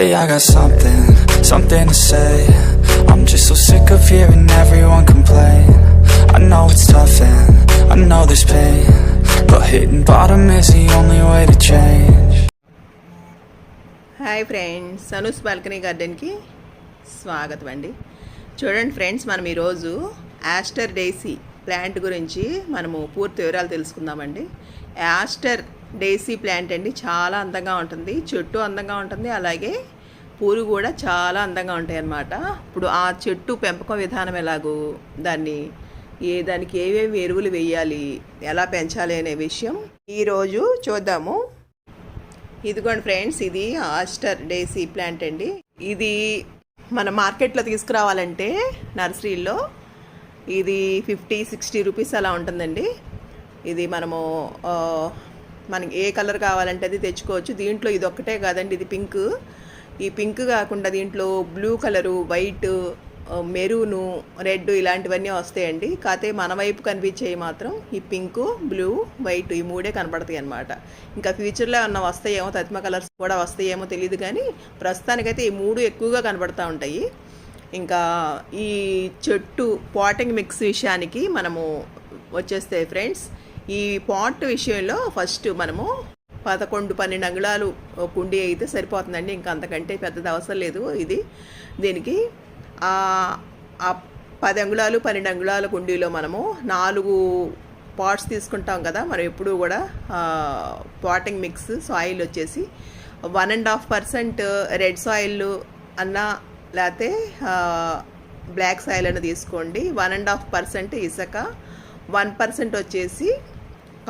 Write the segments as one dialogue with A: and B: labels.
A: Hey, I got something, something to say. I'm just so sick of hearing everyone complain. I know it's tough and I know there's pain. But hitting bottom is the only way to change.
B: Hi friends సనూస్ balcony గార్డెన్కి స్వాగతం అండి చూడండి friends మనం ఈరోజు aster డేసీ plant గురించి మనము పూర్తి వివరాలు తెలుసుకుందామండి యాస్టర్ డేసీ ప్లాంట్ అండి చాలా అందంగా ఉంటుంది. చెట్టు అందంగా ఉంటుంది అలాగే పూలు కూడా చాలా అందంగా ఉంటాయి అన్నమాట ఇప్పుడు ఆ చెట్టు పెంపకం విధానం ఎలాగో? దాన్ని ఏ దానికి ఏమేమి ఎరువులు వేయాలి? ఎలా పెంచాలి అనే విషయం ఈరోజు చూద్దాము. ఇదిగోండి ఫ్రెండ్స్ ఇది ఆస్టర్ డేసీ ప్లాంట్ అండి. ఇది మన మార్కెట్లో తీసుకురావాలంటే నర్సరీలో ఇది ఫిఫ్టీ సిక్స్టీ రూపీస్ అలా ఉంటుందండి. ఇది మనము మనకి ఏ కలర్ కావాలంటే అది తెచ్చుకోవచ్చు. దీంట్లో ఇది ఒక్కటే కాదండి ఇది పింక్. ఈ పింక్ కాకుండా దీంట్లో blue colour white maroon red ఇలాంటివన్నీ వస్తాయండి. కాకపోతే మన వైపు కనిపించేవి మాత్రం ఈ పింక్ బ్లూ వైట్ ఈ మూడే కనపడతాయి అన్నమాట. ఇంకా ఫ్యూచర్లో ఏమన్నా వస్తాయేమో తత్మ కలర్స్ కూడా వస్తాయేమో తెలియదు కానీ ప్రస్తుతానికైతే ఈ మూడు ఎక్కువగా కనపడతా ఉంటాయి. ఇంకా ఈ చెట్టు పాటింగ్ మిక్స్ విషయానికి మనము వచ్చేస్తే ఫ్రెండ్స్ ఈ పాట్ విషయంలో ఫస్ట్ మనము పదకొండు పన్నెండు అంగుళాలు కుండీ అయితే సరిపోతుందండి. ఇంకా అంతకంటే పెద్దది అవసరం లేదు ఇది. దీనికి ఆ పది అంగుళాలు పన్నెండు అంగుళాల కుండీలో మనము నాలుగు పాట్స్ తీసుకుంటాం కదా. మనం ఎప్పుడూ కూడా పాటింగ్ మిక్స్ సాయిల్ వచ్చేసి one and half percent red soil అన్నా లేకపోతే బ్లాక్ సాయిల్ అన్న తీసుకోండి. వన్ అండ్ హాఫ్ పర్సెంట్ ఇసుక వన్ పర్సెంట్ వచ్చేసి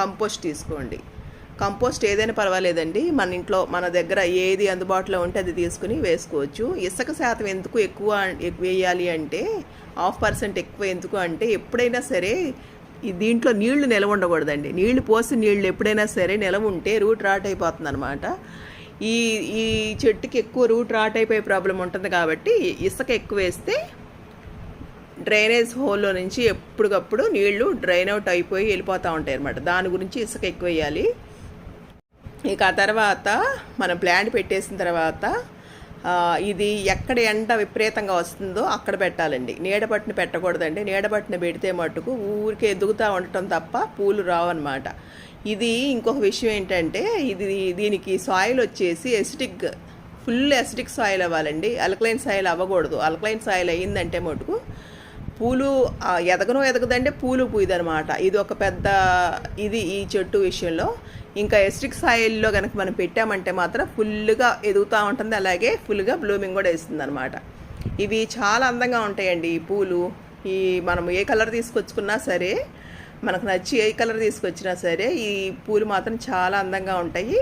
B: కంపోస్ట్ తీసుకోండి. కంపోస్ట్ ఏదైనా పర్వాలేదండి. మన ఇంట్లో మన దగ్గర ఏది అందుబాటులో ఉంటే అది తీసుకుని వేసుకోవచ్చు. ఇసుక శాతం ఎందుకు ఎక్కువ ఎక్కువ వేయాలి అంటే హాఫ్ పర్సెంట్ ఎక్కువ ఎందుకు అంటే ఎప్పుడైనా సరే దీంట్లో నీళ్ళు నిలవ ఉండకూడదండి. నీళ్ళు పోసి నీళ్ళు ఎప్పుడైనా సరే నిలవ ఉంటే రూట్ రాట్ అయిపోతుంది అనమాట ఈ ఈ చెట్టుకి ఎక్కువ రూట్ రాట్ అయిపోయే ప్రాబ్లం ఉంటుంది కాబట్టి ఇసుక ఎక్కువ వేస్తే డ్రైనేజ్ హోల్లో నుంచి ఎప్పటికప్పుడు నీళ్ళు డ్రైన్ అవుట్ అయిపోయి వెళ్ళిపోతూ ఉంటాయి అనమాట దాని గురించి ఇసుక ఎక్కువ వేయాలి. ఇక ఆ తర్వాత మనం ప్లాంట్ పెట్టేసిన తర్వాత ఇది ఎక్కడ ఎండ విపరీతంగా వస్తుందో అక్కడ పెట్టాలండి. నీడపట్టున పెట్టకూడదండి. నీడపట్టున పెడితే మట్టుకు ఊరికే ఎదుగుతూ ఉండటం తప్ప పూలు రావన్నమాట. ఇది ఇంకొక విషయం ఏంటంటే ఇది దీనికి సాయిల్ వచ్చేసి ఎసిటిక్ ఫుల్ ఎసిటిక్ సాయిల్ అవ్వాలండి. అల్కలైన్ సాయిల్ అవ్వకూడదు. అల్కలైన్ సాయిల్ అయ్యిందంటే మటుకు పూలు ఎదగనో ఎదగను ఎదగదంటే పూలు పూయదనమాట ఇది ఒక పెద్ద ఇది ఈ చెట్టు విషయంలో. ఇంకా ఎస్ట్రిక్ సాయిల్లో కనుక మనం పెట్టామంటే మాత్రం ఫుల్గా ఎదుగుతూ ఉంటుంది. అలాగే ఫుల్గా బ్లూమింగ్ కూడా వేస్తుంది అనమాట ఇవి చాలా అందంగా ఉంటాయండి ఈ పూలు. ఈ మనం ఏ కలర్ తీసుకొచ్చుకున్నా సరే మనకు నచ్చి ఏ కలర్ తీసుకొచ్చినా సరే ఈ పూలు మాత్రం చాలా అందంగా ఉంటాయి.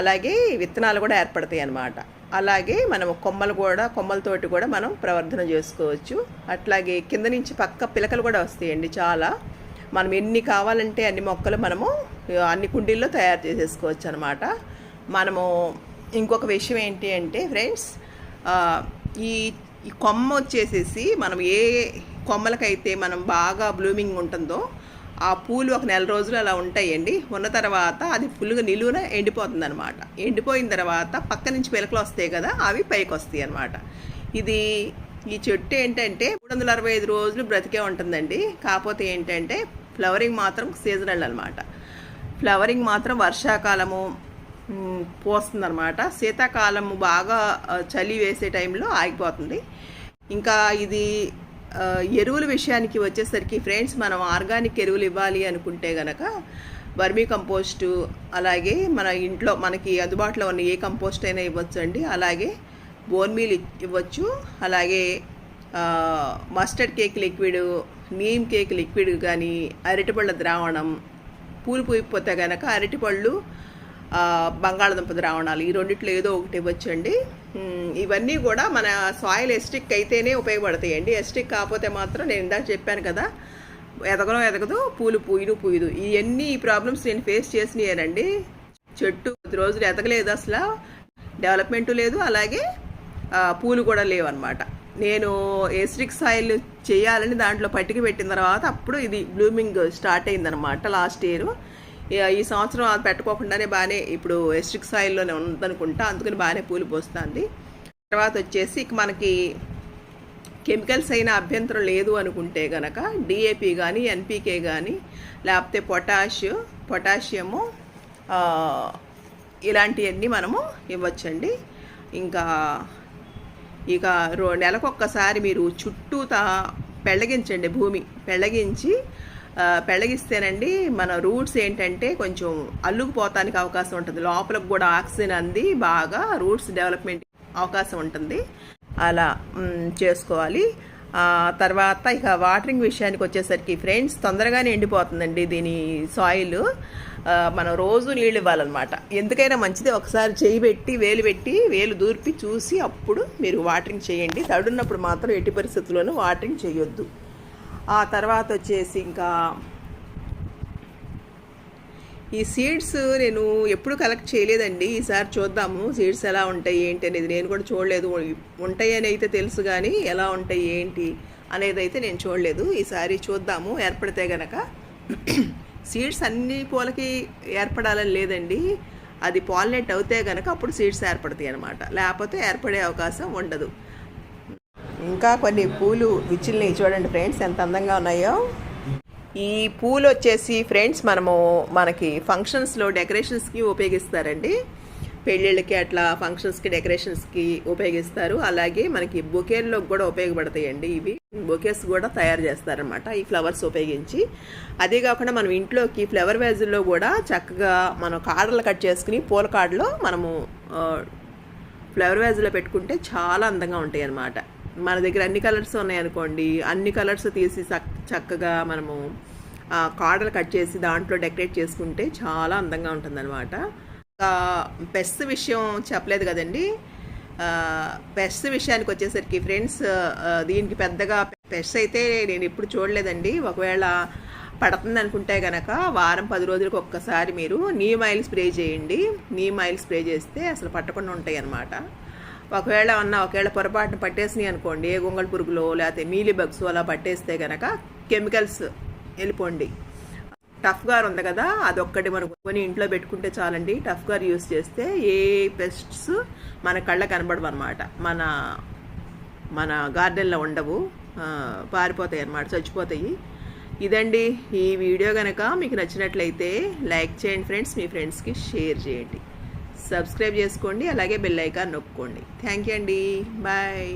B: అలాగే విత్తనాలు కూడా ఏర్పడతాయి అన్నమాట అలాగే మనం కొమ్మలు కూడా కొమ్మలతోటి కూడా మనం ప్రవర్ధన చేసుకోవచ్చు. అట్లాగే కింద నుంచి పక్క పిలకలు కూడా వస్తాయండి చాలా. మనం ఎన్ని కావాలంటే అన్ని మొక్కలు మనము అన్ని కుండీల్లో తయారు చేసేసుకోవచ్చు అనమాట మనము ఇంకొక విషయం ఏంటి అంటే ఫ్రెండ్స్ ఈ ఈ కొమ్మ వచ్చేసేసి మనం ఏ కొమ్మలకైతే మనం బాగా బ్లూమింగ్ ఉంటుందో ఆ పూలు ఒక నెల రోజులు అలా ఉంటాయండి. ఉన్న తర్వాత అది ఫుల్గా నిలువున ఎండిపోతుంది అనమాట ఎండిపోయిన తర్వాత పక్క నుంచి పిలకలు వస్తాయి కదా అవి పైకి వస్తాయి అనమాట ఇది ఈ చెట్టు ఏంటంటే మూడు వందల అరవై ఐదు రోజులు బ్రతికే ఉంటుందండి. కాకపోతే ఏంటంటే ఫ్లవరింగ్ మాత్రం సీజనల్ అనమాట ఫ్లవరింగ్ మాత్రం వర్షాకాలము పోస్తుందన్నమాట. శీతాకాలము బాగా చలి వేసే టైంలో ఆగిపోతుంది. ఇంకా ఇది ఎరువుల విషయానికి వచ్చేసరికి ఫ్రెండ్స్ మనం ఆర్గానిక్ ఎరువులు ఇవ్వాలి అనుకుంటే గనక వర్మీ కంపోస్టు అలాగే మన ఇంట్లో మనకి అందుబాటులో ఉన్న ఏ కంపోస్ట్ అయినా ఇవ్వచ్చు అండి అలాగే బోన్ మీల్ ఇవ్వచ్చు. అలాగే mustard cake liquid neem cake liquid కానీ అరటిపళ్ళ ద్రావణం పూలు పూయిపోతే కనుక అరటిపళ్ళు బంగాళదుంప ద్రావణాలు. ఈ రెండిట్లో ఏదో ఒకటి ఇవ్వచ్చండి. ఇవన్నీ కూడా మన సాయిల్ ఎస్టిక్ అయితేనే ఉపయోగపడతాయండి. ఎస్టిక్ కాకపోతే మాత్రం నేను ఇందాక చెప్పాను కదా ఎదగడం ఎదగదు పూలు పూయను పూయదు. ఇవన్నీ ఈ ప్రాబ్లమ్స్ నేను ఫేస్ చేసినాయనండి. చెట్టు కొద్ది రోజులు ఎదగలేదు అసలు. డెవలప్మెంట్ లేదు. అలాగే పూలు కూడా లేవన్నమాట. నేను ఎస్టిక్ సాయిల్ చేయాలని దాంట్లో పట్టిక పెట్టిన తర్వాత అప్పుడు ఇది బ్లూమింగ్ స్టార్ట్ అయిందనమాట లాస్ట్ ఇయర్ ఈ- ఈ సంవత్సరం అది పెట్టుకోకుండానే బాగానే ఇప్పుడు ఎస్ట్రిక్ సాయిల్లోనే ఉందనుకుంటా అందుకని బాగానే పూలు పోస్తుంది. తర్వాత వచ్చేసి ఇక మనకి కెమికల్స్ అయిన అభ్యంతరం లేదు అనుకుంటే గనక డిఏపి కానీ ఎన్పికే కానీ లేకపోతే పొటాష్ పొటాషియము ఇలాంటివన్నీ మనము ఇవ్వచ్చండి. ఇంకా ఇక రో నెలకొక్కసారి మీరు చుట్టూతా పెళ్ళగించండి భూమి పెళ్ళగించి పెళ్ళగిస్తేనండి మన రూట్స్ ఏంటంటే కొంచెం అల్లుకుపోతానికి అవకాశం ఉంటుంది. లోపలకు కూడా ఆక్సిజన్ అంది బాగా రూట్స్ డెవలప్మెంట్ అవకాశం ఉంటుంది. అలా చేసుకోవాలి. తర్వాత ఇక వాటరింగ్ విషయానికి వచ్చేసరికి ఫ్రెండ్స్ తొందరగానే ఎండిపోతుందండి దీని సాయిల్. మనం రోజు నీళ్ళు ఇవ్వాలన్నమాట. ఎందుకైనా మంచిది ఒకసారి చేయి పెట్టి వేలు పెట్టి వేలు దూర్పి చూసి అప్పుడు మీరు వాటరింగ్ చేయండి. తడున్నప్పుడు మాత్రం ఎట్టి పరిస్థితుల్లోనూ వాటరింగ్ చేయొద్దు. ఆ తర్వాత వచ్చేసి ఇంకా ఈ సీడ్స్ నేను ఎప్పుడు కలెక్ట్ చేయలేదండి. ఈసారి చూద్దాము సీడ్స్ ఎలా ఉంటాయి ఏంటి అనేది. నేను కూడా చూడలేదు. ఉంటాయి అని అయితే తెలుసు కానీ ఎలా ఉంటాయి ఏంటి అనేది అయితే నేను చూడలేదు. ఈసారి చూద్దాము. ఏర్పడితే గనక సీడ్స్ అన్ని పూలకి ఏర్పడాలని లేదండి. అది పాలినేట్ అవుతే గనక అప్పుడు సీడ్స్ ఏర్పడతాయి అనమాట లేకపోతే ఏర్పడే అవకాశం ఉండదు. ఇంకా కొన్ని పూలు విచ్చిల్ని చూడండి ఫ్రెండ్స్ ఎంత అందంగా ఉన్నాయో. ఈ పూలు వచ్చేసి ఫ్రెండ్స్ మనము మనకి ఫంక్షన్స్లో డెకరేషన్స్కి ఉపయోగిస్తారండి. పెళ్ళిళ్ళకి అట్లా ఫంక్షన్స్కి డెకరేషన్స్కి ఉపయోగిస్తారు. అలాగే మనకి బొకేల్లో కూడా ఉపయోగపడతాయండి ఇవి. బొకేస్ కూడా తయారు చేస్తారనమాట ఈ ఫ్లవర్స్ ఉపయోగించి. అదే కాకుండా మనం ఇంట్లోకి ఫ్లవర్ వేజుల్లో కూడా చక్కగా మనం కాడలు కట్ చేసుకుని పూల కాడలో మనము ఫ్లవర్ వేజ్లో పెట్టుకుంటే చాలా అందంగా ఉంటాయి అన్నమాట మన దగ్గర అన్ని కలర్స్ ఉన్నాయనుకోండి అన్ని కలర్స్ తీసి చక్కగా మనము కాడలు కట్ చేసి దాంట్లో డెకరేట్ చేసుకుంటే చాలా అందంగా ఉంటుందన్నమాట. పెస్ట్ విషయం చెప్పలేదు కదండి. పెస్ట్ విషయానికి వచ్చేసరికి ఫ్రెండ్స్ దీనికి పెద్దగా పెస్ట్ అయితే నేను ఎప్పుడు చూడలేదండి. ఒకవేళ పడుతుంది అనుకుంటే కనుక వారం పది రోజులకు ఒక్కసారి మీరు నీమ్ ఆయిల్ స్ప్రే చేయండి. నీమ్ ఆయిల్ స్ప్రే చేస్తే అసలు పట్టకుండా ఉంటాయి అన్నమాట ఒకవేళ అన్న ఒకవేళ పొరపాటున పట్టేసినాయి అనుకోండి ఏ గొంగళ పురుగులో లేకపోతే మీలీ బగ్స్ అలా పట్టేస్తే కనుక కెమికల్స్ వెళ్ళిపోండి. టఫ్ గార్ ఉంది కదా అదొక్కటి మనం కొని ఇంట్లో పెట్టుకుంటే చాలండి. టఫ్ గార్ యూస్ చేస్తే ఏ పెస్ట్స్ మన కళ్ళ కనబడవు అనమాట మన మన గార్డెన్లో ఉండవు. పారిపోతాయి అన్నమాట చచ్చిపోతాయి. ఇదండి ఈ వీడియో కనుక మీకు నచ్చినట్లయితే లైక్ చేయండి ఫ్రెండ్స్ మీ ఫ్రెండ్స్కి షేర్ చేయండి. సబ్స్క్రైబ్ చేసుకోండి అలాగే బెల్ ఐకాన్ నొక్కోండి. థ్యాంక్ యూ అండి. బాయ్.